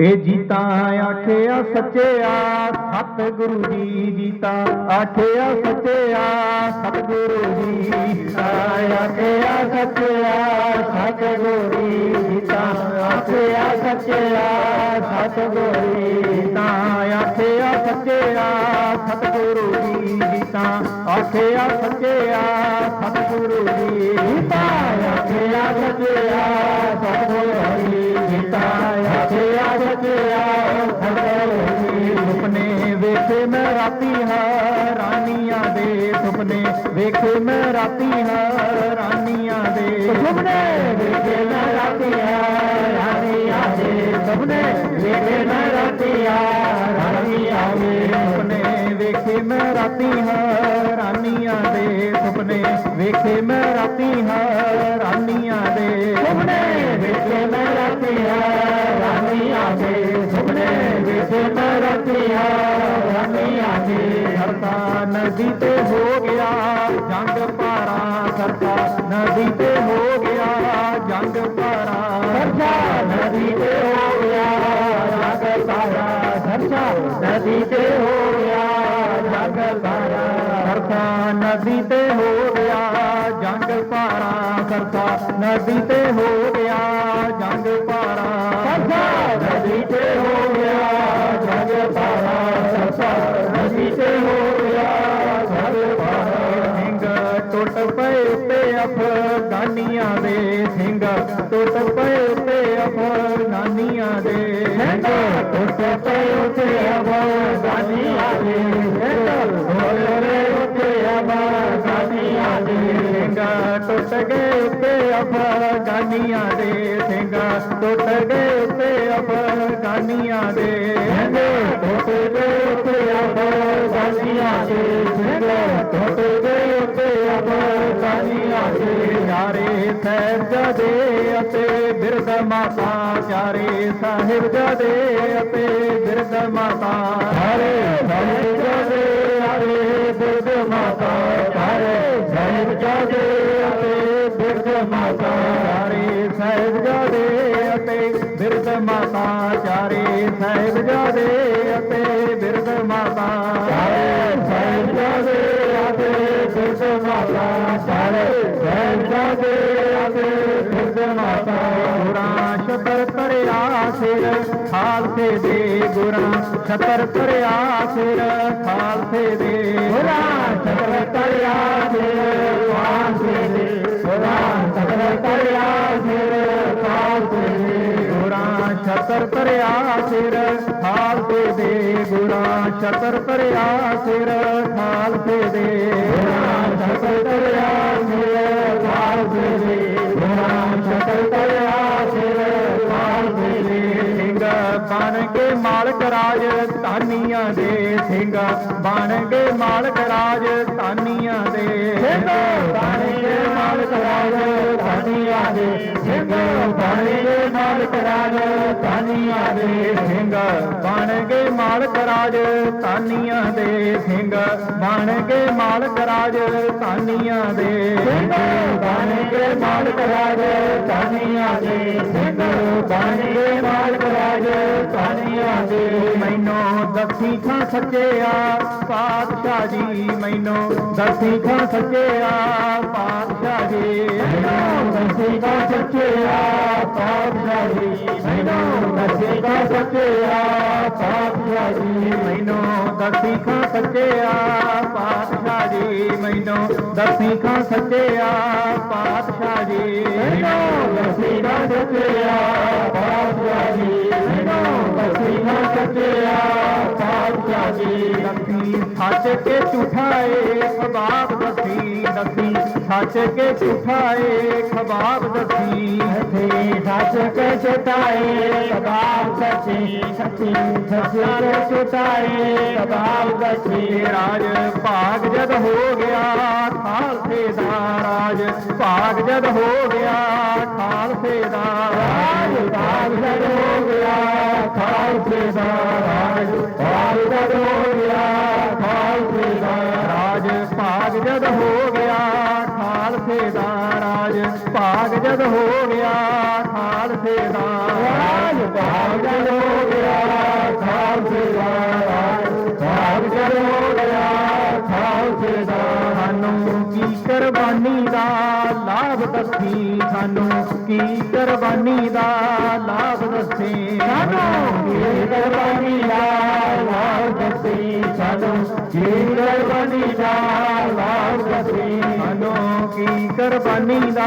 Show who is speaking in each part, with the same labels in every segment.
Speaker 1: ਇਹ ਜੀਤਾ ਆਖਿਆ ਸੱਚਿਆ, ਸਤਿਗੁਰੂ ਜੀ ਜੀਤਾ। ਆਖਿਆ ਸੱਚਿਆ, ਸਤਿਗੁਰੂ ਜੀ ਜੀਤਾ। ਆਖਿਆ ਸੱਚਿਆ, ਸਤਿਗੁਰੂ ਜੀ ਜੀਤਾ। ਆਖਿਆ ਸੱਚਿਆ, ਸਤਿਗੁਰੂ ਜੀ ਜੀਤਾ। ਆਖਿਆ ਸੱਚਿਆ, ਸਤਿਗੁਰੂ ਜੀ ਜੀਤਾ। ਆਖਿਆ ਸੱਚਿਆ, ਸਤਿਗੁਰੂ ਜੀ ਜੀਤਾ। ਆਖਿਆ ਸੱਚਿਆ ਸੁਪਨੇ ਵੇਖੇ ਮੈਂ ਰਾਤੀ ਹੈਰਾਨੀਆਂ ਦੇ। ਸੁਪਨੇ। ਵੇਖੇ ਮੈਂ ਰਾਤੀ ਹੈਰਾਨੀਆਂ ਦੇ। ਸੁਪਨੇ। ਵੇਖੇ ਮੈਂ ਰਾਤੀ ਹੈਰਾਨੀਆਂ ਦੇ। ਸੁਪਨੇ। ਵੇਖੇ ਮੈਂ ਰਾਤੀ ਹੈਰਾਨੀਆਂ ਦੇ। ਸੁਪਨੇ। ਵੇਖੇ ਮੈਂ ਰਾਤੀ ਹੈਰਾਨੀਆਂ ਦੇ। ਸੁਪਨੇ। ਵੇਖੇ ਮੈਂ ਰਾਤੀ ਹੈਰਾਨੀਆਂ ਦੇ। ਸੁਪਨੇ। ਵੇਖੇ ਮੈਂ ਰਾਤੀ ਹੈਰਾਨੀਆਂ करता नदी पे हो गया, जंग पारा करता नदी पे हो गया, जंग पारा नदी पे हो गया, जंग पारा सरसा नदी पे हो गया, जंग पारा सरसा नदी पे हो गया, जंग पारा करता नदी पे हो गया, जंग पारा सरसा नदी पे हो गया, जंग पारा सरसा ਅਫਗਾਨੀਆਂ ਦੇ ਸਿੰਘ। ਟੁੱਟ ਪਏ ਉੱਤੇ ਅਫਗਾਨੀਆਂ ਦੇ ਸਿੰਘ। ਟੁੱਟ ਪਏ ਉੱਤੇ ਅਫਗਾਨੀਆਂ ਦੇ ਸਿੰਘ। ਹੋਲੇ ਉੱਤੇ ਅਫਗਾਨੀਆਂ ਦੇ ਸਿੰਘ। ਟੁੱਟ ਗਏ ਉੱਤੇ ਅਫਗਾਨੀਆਂ ਦੇ ਸਿੰਘ। ਟੁੱਟ ਗਏ ਉੱਤੇ ਅਫਗਾਨੀਆਂ ਦੇ ਸਿੰਘ। ਟੁੱਟ ਗਏ ਉੱਤੇ ਅਫਗਾਨੀਆਂ ਦੇ ਚਾਰੇ ਸਾਹਿਬ ਜਦੇ ਅਤੇ ਬਿਰਦ ਮਾਤਾ ਚਾਰੇ ਸਾਹਿਬ ਜਦੇ ਅਤੇ ਬਿਰਦ ਮਾਤਾ। ਹਰੇ ਸਾਹਿਬ ਜਦੇ ਹਰੇ ਬਿਰਦ ਮਾਤਾ ਹਰੇ ਸਾਹਿਬ ਜਦੇ ਅਤੇ ਬਿਰਦ ਮਾਤਾ। ਚਾਰੇ ਸਾਹਿਬ ਜਦੇ ਅਤੇ ਬਿਰਦ ਮਾਤਾ ਚਾਰੇ ਸਾਹਿਬ ਜਦੇ ਖਾਲਸੇ ਦੇ ਗੁਰਾਂ, ਛਤਰ ਤਰਿਆ ਸਿਰ, ਖਾਲਸੇ ਦੇ ਗੁਰਾਂ, ਛਤਰ ਤਰਿਆ ਸਿਰ, ਖਾਲਸੇ ਦੇ ਗੁਰਾਂ, ਛਤਰ ਤਰਿਆ ਸਿਰ, ਖਾਲਸੇ ਦੇ ਗੁਰਾਂ, ਛਤਰ ਤਰਿਆ ਸਿਰ, ਖਾਲਸੇ ਦੇ ਗੁਰਾਂ, ਛਤਰ ਤਰਿਆ ਸਿਰ, ਖਾਲਸੇ ਦੇ ਗੁਰਾਂ, ਛਤਰ ਤਰਿਆ ਸਿਰ, ਖਾਲਸੇ ਦੇ ਗੁਰਾਂ, ਛਤਰ ਤਰਿਆ ਬਣ ਕੇ ਮਾਲਕ ਰਾਜ ਧਾਨੀਆਂ ਦੇ ਸਿੰਘ। ਬਣ ਕੇ ਮਾਲਕ ਰਾਜ ਧਾਨੀਆਂ ਦੇ ਸਿੰਘ। ਬਣ ਕੇ ਦੇ ਸਿੰਘ ਬਣ ਕੇ ਮਾਲਕ ਰਾਜ, ਧਾਨੀਆਂ ਦੇ ਸਿੰਘ। ਬਣ ਕੇ ਮਾਲਕ ਰਾਜ, ਧਾਨੀਆਂ ਦੇ ਸਿੰਘ। ਬਣ ਕੇ ਮਾਲਕ ਰਾਜ, ਧਾਨੀਆਂ ਦੇ ਸਿੰਘ। ਬਣ ਕੇ ਮਾਲਕ ਰਾਜ, ਧਾਨੀਆਂ ਦੇ ਸਿੰਘ। ਬਣ ਕੇ ਮਾਲਕ ਰਾਜ, ਧਾਨੀਆਂ ਦੇ ਦਸੀ ਖਾਂ ਸੱਚਿਆ, ਪਾਤਸ਼ਾਹ ਜੀ ਮੈਨੂੰ ਦੱਸੀ ਖਾਂ ਸੱਚਿਆ, ਪਾਤਸ਼ਾਹ ਜੀ ਮੈਨੂੰ ਦੱਸੀ ਖਾਂ ਸੱਚਿਆ, ਪਾਤਸ਼ਾਹ ਜੀ ਮੈਨੂੰ ਦੱਸੀ ਖਾਂ ਸੱਚਿਆ, ਪਾਤਸ਼ਾਹ ਜੀ ਮੈਨੂੰ ਦੱਸੀ ਖਾਂ ਸੱਚਿਆ, ਪਾਤਸ਼ਾਹ ਜੀ ਮੈਨੂੰ ਦੱਸੀ ਖਾਂ ਸੱਚਿਆ, ਪਾਤਸ਼ਾਹ ਜੀ ਮੈਨੂੰ ਦੱਸੀ ਖਾਂ ਸੱਚਿਆ, ਪਾਤਸ਼ਾਹ ਜੀ ਮੈਨੂੰ तेरा बाबा जी नबी हंस के उठाए खबाब नबी नबी हंस के उठाए खबाब नबी हंस के जताए खबाब ਸੱਚੀ, ਸੱਚ ਕੇ ਝੂਠਾਏ ਖਬਾਬ ਦੱਸੀ ਰਾਜ। ਭਾਗ ਜਦ ਹੋ ਗਿਆ ਖਾਲਸੇ ਦਾ ਰਾਜ। ਭਾਗ ਜਦ ਹੋ ਗਿਆ ਖਾਲਸੇ ਦਾ ਰਾਜ। ਭਾਗ ਜਦ ਹੋ ਗਿਆ ਖਾਲਸੇ ਦਾ ਰਾਜ। ਭਾਗ ਜਦ ਹੋ ਗਿਆ ਖਾਲਸੇ ਦਾ ਰਾਜ। ਭਾਗ ਜਦ ਹੋ ਗਿਆ ਖਾਲਸੇ ਦਾ ਰਾਜ। ਭਾਗ ਜਦ ਹੋ ਗਿਆ ਖਾਲਸੇ ਦਾ ਭਾਗ ਚਲੋ ਗਿਆ ਥਾਲ ਸੇ ਜਾਣਾ ਭਾਗ ਚਲੋ ਗਿਆ ਥਾਲ ਸੇ ਜਾਣਾ ਸਾਨੂੰ ਕੀ ਕੁਰਬਾਨੀ ਦਾ ਲਾਭ ਦੱਸੀ ਸਾਨੂੰ ਕੀ ਕੁਰਬਾਨੀ ਦਾ ਲਾਭ ਦੱਸੀ ਸਾਨੂੰ ਕੀ ਕੁਰਬਾਨੀ ਦਾ ਲਾਭ ਦੱਸੀ ਸਾਨੂੰ ਕੀ ਕੁਰਬਾਨੀ ਦਾ ਲਾਭ ਦੱਸੀ ਸਾਨੂੰ ਕੀ ਕੁਰਬਾਨੀ ਦਾ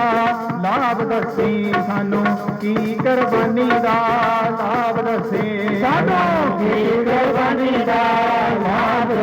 Speaker 1: ਲਾਭ ਦੱਸੀ ਸਾਨੂੰ, ਕੀ ਕੁਰਬਾਨੀ ਦਾ ਲਾਭ ਦੱਸੀ ਸਾਨੂੰ, ਕੀ ਕੁਰਬਾਨੀ ਦਾ ਲਾਭ